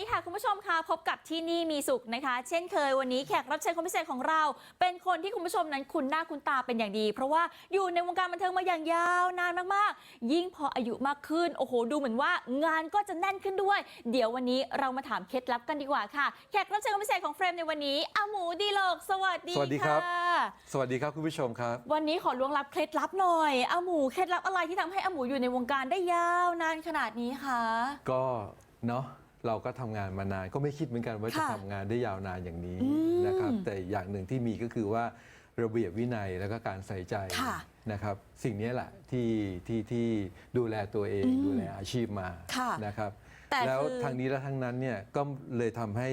ดีค่ะคุณผู้ชมค่ะพบกับที่นี่มีสุขนะคะ เช่นเคยวันนี้แขกรับเชิญคนพิเศษของเรา เป็นคนที่คุณผู้ชมนั้นคุ้นหน้าคุ้นตาเป็นอย่างดี เพราะว่าอยู่ในวงการบันเทิงมาอย่างยาวนานมากๆ ยิ่งพออายุมากขึ้นโอ้โหดูเหมือนว่างานก็จะแน่นขึ้นด้วย เดี๋ยววันนี้เรามาถามเคล็ดลับกันดีกว่าค่ะแขกรับเชิญคนพิเศษของเฟรมในวันนี้อาหมูดีโลกสวัสดีสวัสดีครับค่ะสวัสดีครับคุณผู้ชมครับ วันนี้ขอล้วงลับเคล็ดลับหน่อยอาหมูเคล็ดลับอะไรที่ทำให้อาหมูอยู่ในวงการได้ยาวนานขนาดนี้คะ ก็เนาะ เราก็ทำงานมานานก็ไม่คิดเหมือนกันว่าจะค่ะทำงานได้ยาวนานอย่างนี้อืมนะครับแต่อย่างหนึ่งที่มีก็คือว่าระเบียบวินัยแล้วก็การใส่ใจค่ะนะครับ สิ่งนี้แหละที่ที่ที่ดูแลตัวเองอืมดูแลอาชีพมาค่ะนะครับ แต่แล้วคือทางนี้และทางนั้นเนี่ยก็เลยทำให้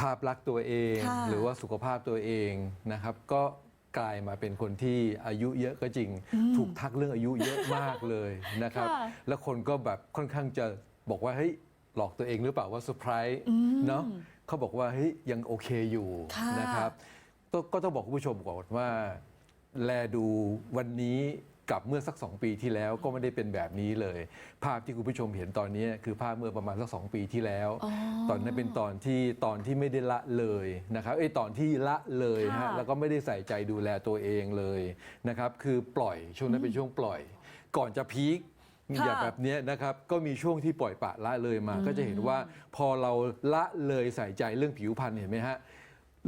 ภาพลักษณ์ตัวเอง ค่ะหรือว่าสุขภาพตัวเองนะครับ ก็กลายมาเป็นคนที่อายุเยอะก็จริง ถูกทักเรื่องอายุเยอะมากเลยนะครับ ค่ะ แล้วคนก็แบบค่อนข้างจะบอกว่าเฮ้ย หลอกตัวเองหรือเปล่าว่าเซอร์ไพรส์อืมเนาะเขาบอกว่าเฮ้ยยังโอเคอยู่ค่ะนะครับก็ก็ต้องบอกคุณผู้ชมก่อนว่า แลดูวันนี้กับเมื่อสักสองปีที่แล้วก็ไม่ได้เป็นแบบนี้เลย ภาพที่คุณผู้ชมเห็นตอนนี้คือภาพเมื่อประมาณสักสองปีที่แล้วอ๋อตอนนั้นเป็นตอนที่ตอนที่ไม่ได้ละเลยนะครับเอ้ยตอนที่ละเลยนะค่ะฮะแล้วก็ไม่ได้ใส่ใจดูแลตัวเองเลยนะครับคือปล่อยช่วงนั้นเป็นช่วงปล่อย ก่อนจะพีค ค่ะอย่างแบบเนี้ยนะครับก็มีช่วงที่ปล่อยปละละเลยมา ก็จะเห็นว่าพอเราละเลยใส่ใจเรื่องผิวพรรณเห็นไหมฮะ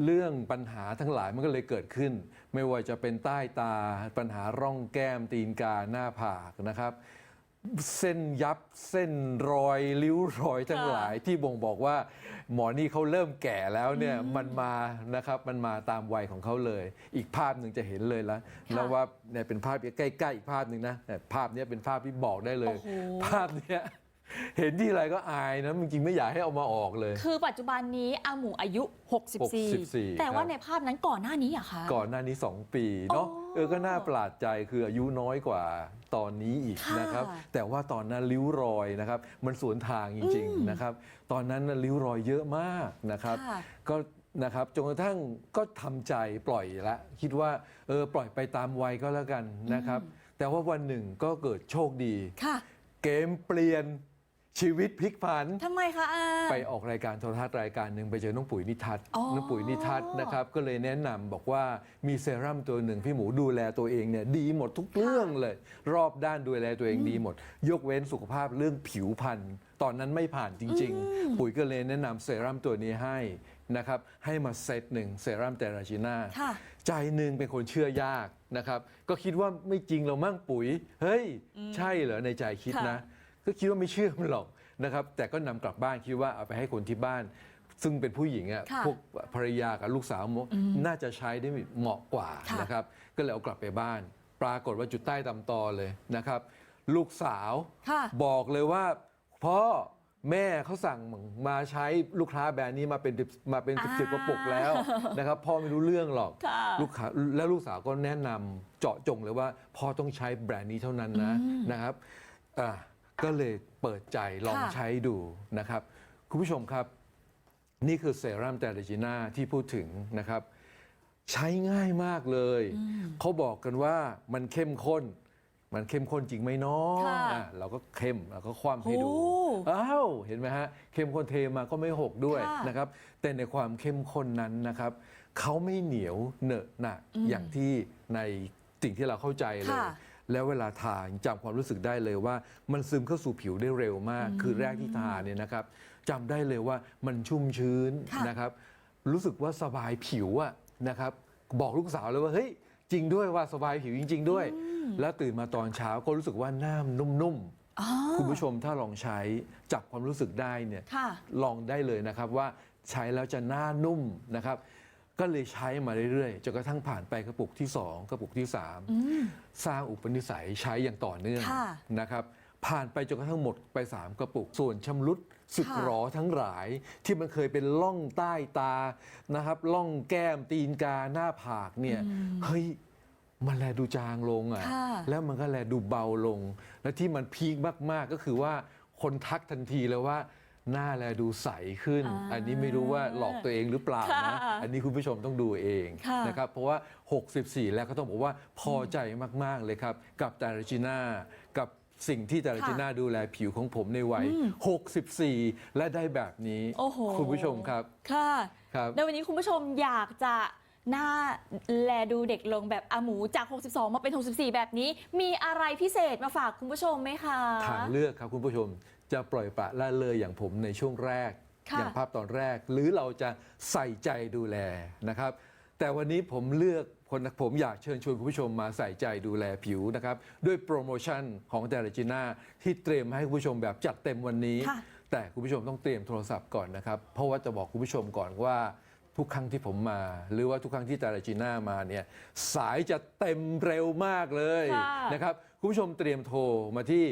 เรื่องปัญหาทั้งหลายมันก็เลยเกิดขึ้น ไม่ว่าจะเป็นใต้ตาปัญหาร่องแก้มตีนกาหน้าผากนะครับ เส้นยับเส้นรอยริ้วรอยทั้งค่ะหลายที่บ่งบอกว่า หมอนี่เขาเริ่มแก่แล้วเนี่ยมันมานะครับมันมาตามวัยของเขาเลย อีกภาพหนึ่งจะเห็นเลยแล้วแล้วว่าเนี่ยเป็นภาพใกล้ๆอีกภาพหนึ่งนะเนี่ยภาพเนี้ยเป็นภาพที่บอกได้เลยโอ้โหภาพเนี้ย เห็นที่ไรก็อายนะจริงๆไม่อยากให้เอามาออกเลย คือปัจจุบันนี้อาหมูอายุ 64 64แต่ว่าครับ ในภาพนั้นก่อนหน้านี้อะคะ ก่อนหน้านี้ 2 ปีเนาะอ๋อเออก็น่าประหลาดใจคืออายุน้อยกว่าตอนนี้อีกค่ะนะครับ แต่ว่าตอนนั้นริ้วรอยนะครับ มันสวนทางจริง อืมๆนะครับ ตอนนั้นน่ะริ้วรอยเยอะมากนะครับ ค่ะ ก็นะครับจนกระทั่งก็ทำใจปล่อยละคิดว่าเออปล่อยไปตามวัยก็แล้วกันนะครับ แต่ว่าวันหนึ่งก็เกิดโชคดี ค่ะ เกมเปลี่ยน ชีวิตพลิกผัน ทำไมคะอา ไปออกรายการโทรทัศน์รายการหนึ่งไปเจอน้องปุ๋ยนิทัศน์อ๋อน้องปุ๋ยนิทัศน์นะครับก็เลยแนะนำบอกว่ามีเซรั่มตัวหนึ่งพี่หมูดูแลตัวเองเนี่ยดีหมดทุกเรื่องเลย รอบด้านดูแลตัวเองดีหมด ยกเว้นสุขภาพเรื่องผิวพรรณตอนนั้นไม่ผ่านจริง ๆ ปุ๋ยก็เลยแนะนำเซรั่มตัวนี้ให้นะครับให้มาเซตหนึ่งเซรั่มเตราจิน่าค่ะ ใจหนึ่งเป็นคนเชื่อยากนะครับก็คิดว่าไม่จริงเรามั่งปุ๋ยเฮ้ยใช่เหรอในใจคิดนะ ก็คิดว่าไม่เชื่อมันหรอกนะครับ แต่ก็นำกลับบ้านคิดว่าเอาไปให้คนที่บ้าน ซึ่งเป็นผู้หญิงอะค่ะพวกภรรยากับลูกสาวน่าจะใช้ได้เหมาะกว่าค่ะนะครับ ก็เลยเอากลับไปบ้าน ปรากฏว่าจุดใต้ตำตอเลยนะครับ ลูกสาวค่ะบอกเลยว่าพ่อแม่เขาสั่งมาใช้ลูกค้าแบรนด์นี้มาเป็น10มาเป็นสิบสิบกระปุกแล้วนะครับพ่อไม่รู้เรื่องหรอกค่ะลูกค้าแล้วลูกสาวก็แนะนำเจาะจงเลยว่าพ่อต้องใช้แบรนด์นี้เท่านั้นนะนะครับอะ ก็เลยเปิดใจลองค่ะ ใช้ดูนะครับ คุณผู้ชมครับ นี่คือเซรั่มแต่เรจิน่าที่พูดถึงนะครับ ใช้ง่ายมากเลย เขาบอกกันว่ามันเข้มข้น มันเข้มข้นจริงไหมเนาะค่ะอะเราก็เข้มเราก็คว่ำให้ดู โอ้อ้าว เห็นไหมฮะ เข้มข้นเทมาก็ไม่หกด้วยค่ะนะครับ แต่ในความเข้มข้นนั้นนะครับ เขาไม่เหนียวเหนอะหนะอย่างที่ในสิ่งที่เราเข้าใจเลย ค่ะ แล้วเวลาทาจำความรู้สึกได้เลยว่า มันซึมเข้าสู่ผิวได้เร็วมาก คือแรกที่ทาเนี่ยนะครับจำได้เลยว่ามันชุ่มชื้นค่ะนะครับ รู้สึกว่าสบายผิวอะนะครับ บอกลูกสาวเลยว่าเฮ้ยจริงด้วยว่าสบายผิวจริง ๆ ด้วย แล้วตื่นมาตอนเช้าก็รู้สึกว่าหน้านุ่มๆอ๋อคุณผู้ชมถ้าลองใช้จับความรู้สึกได้เนี่ยค่ะลองได้เลยนะครับว่าใช้แล้วจะหน้านุ่มนะครับ ก็เลยใช้มาเรื่อยๆจนกระทั่งผ่านไปกระปุกที่ 2 กระปุกที่ 3 สร้างอุปนิสัยใช้อย่างต่อเนื่องค่ะนะครับผ่านไปจนกระทั่งหมดไป 3 กระปุก ส่วนชำรุดสึกค่ะหรอทั้งหลายที่มันเคยเป็นล่องใต้ตานะครับล่องแก้มตีนกาหน้าผากเนี่ยเฮ้ยมันแลดูจางลงอะค่ะแล้วมันก็แลดูเบาลง และที่มันพีคมากๆก็คือว่าคนทักทันทีเลยว่า หน้าแลดูใสขึ้นอ่าอันนี้ไม่รู้ว่าหลอกตัวเองหรือเปล่านะค่ะอันนี้คุณผู้ชมต้องดูเองค่ะนะครับ เพราะว่า 64 แล้วก็ต้องบอกว่าพอใจมากๆเลยครับ กับแต่รจิน่ากับสิ่งที่แต่ละจีน่าดูแลผิวของผมในวัย 64 และได้แบบนี้โอ้โหคุณผู้ชมครับ ค่ะครับในวันนี้คุณผู้ชมอยากจะหน้าแลดูเด็กลงแบบอาหมูจาก 62 มาเป็น 64 แบบนี้ มีอะไรพิเศษมาฝากคุณผู้ชมไหมคะ ทางเลือกครับคุณผู้ชม จะปล่อยปละละเลยอย่างผมในช่วงแรกค่ะอย่างภาพตอนแรก หรือเราจะใส่ใจดูแลนะครับ แต่วันนี้ผมเลือกคนผมอยากเชิญชวนคุณผู้ชมมาใส่ใจดูแลผิวนะครับ ด้วยโปรโมชั่นของเดลจิน่าที่เตรียมให้คุณผู้ชมแบบจัดเต็มวันนี้ค่ะแต่คุณผู้ชมต้องเตรียมโทรศัพท์ก่อนนะครับ เพราะว่าจะบอกคุณผู้ชมก่อนว่าทุกครั้งที่ผมมา หรือว่าทุกครั้งที่เดลจิน่ามาเนี่ยสายจะเต็มเร็วมากเลยค่ะนะครับ คุณผู้ชมเตรียมโทรมาที่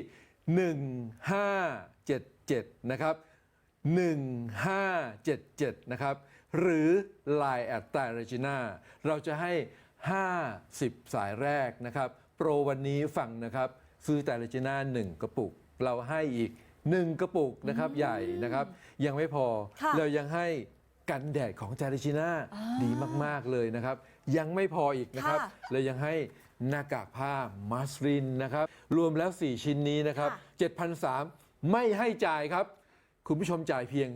1577 นะครับ 1577 นะครับ หรือ Line แอดไตรจิน่าเราจะให้ 50 สายแรกนะครับ โปรวันนี้ฟังนะครับ ซื้อไตรจิน่า1กระปุก เราให้อีก 1 กระปุกนะครับใหญ่นะครับ ยังไม่พอค่ะเรายังให้กันแดดของไตรจิน่าอ่าดีมาก ๆ เลยนะครับ ยังไม่พออีกนะครับค่ะเรายังให้ หน้ากากผ้ามัสลินนะครับ รวมแล้ว 4 ชิ้นนี้นะครับค่ะ7,003ไม่ให้จ่ายครับ คุณผู้ชมจ่ายเพียง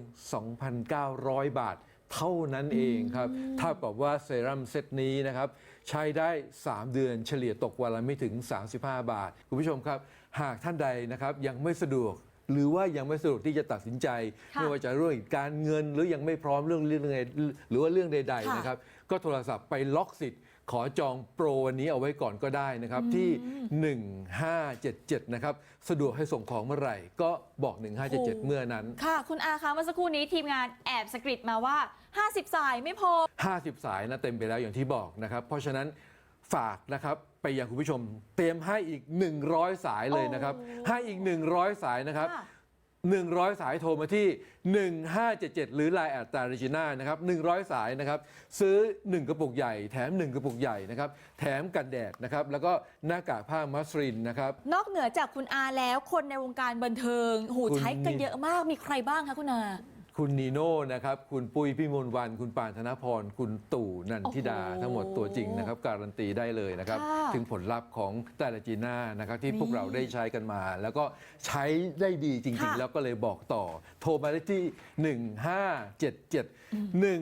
2,900 บาทเท่านั้นเองครับเท่ากับว่าเซรั่มเซตนี้นะครับ ใช้ได้ 3 เดือนเฉลี่ยตกวันละไม่ถึง 35 บาท คุณผู้ชมครับ หากท่านใดนะครับยังไม่สะดวกหรือว่ายังไม่สะดวกที่จะตัดสินใจค่ะไม่ว่าจะเรื่องการเงินหรือยังไม่พร้อมเรื่องเรื่องใดหรือว่าเรื่องใดค่ะๆนะครับ ก็โทรศัพท์ไปล็อกสิทธิ์ ขอจองโปรวันนี้เอาไว้ก่อนก็ได้นะครับ ที่ 1577 นะครับ สะดวกให้ส่งของเมื่อไหร่ ก็บอก 1577 เมื่อนั้น ค่ะ คุณอาคะเมื่อสักครู่นี้ทีมงานแอบสกริดมาว่า 50 สายไม่พอ 50 สายนะเต็มไปแล้วอย่างที่บอกนะครับ เพราะฉะนั้นฝากนะครับไปยังคุณผู้ชม เตรียมให้อีก 100 สายเลยนะครับโอ้ให้อีก 100 สายนะครับค่ะ 100 สายโทรมาที่ 1577 หรือ Line แอดตา r จิน่านะครับ100 สายนะครับซื้อ 1 กระปุกใหญ่แถม 1 กระปุกใหญ่นะครับแถมกันแดดนะครับแล้วก็หน้ากากผ้ามัสลินนะครับ นอกเหนือจากคุณอาแล้วคนในวงการบันเทิงหูคุณใช้กันเยอะมากมีใครบ้างคะคุณอา คุณนีโน่นะครับ คุณปุ้ยพี่มนต์วัน คุณปานธนพร คุณตู่นันทิดา โอ้โหทั้งหมดตัวจริงนะครับ การันตีได้เลยนะครับ ค่ะถึงผลลัพธ์ของแต่ละจีน่านะครับ ที่นี่พวกเราได้ใช้กันมา แล้วก็ใช้ได้ดีจริง ค่ะ ๆ แล้วก็เลยบอกต่อ โทรมาได้ที่ 1577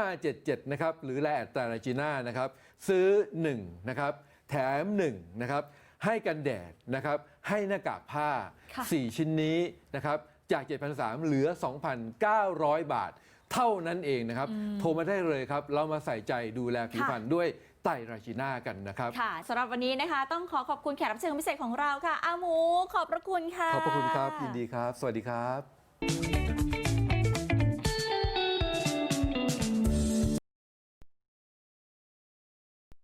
1577 นะครับ หรือแลดแต่ละจีน่านะครับ ซื้อ 1 นะครับ แถม 1 นะครับ ให้กันแดดนะครับ ให้หน้ากากผ้า ค่ะ 4 ชิ้นนี้นะครับ จาก 7,300 เหลือ 2,900 บาท เท่านั้นเองนะครับ โทรมาได้เลยครับ เรามาใส่ใจดูแลผิวค่ะพรรณด้วยไตรราชิน่ากันนะครับ ค่ะสำหรับวันนี้นะคะ ต้องขอขอบคุณแขกรับเชิญพิเศษของเราค่ะอาหมู ขอบพระคุณค่ะ ขอบพระคุณครับยินดีครับ สวัสดีครับ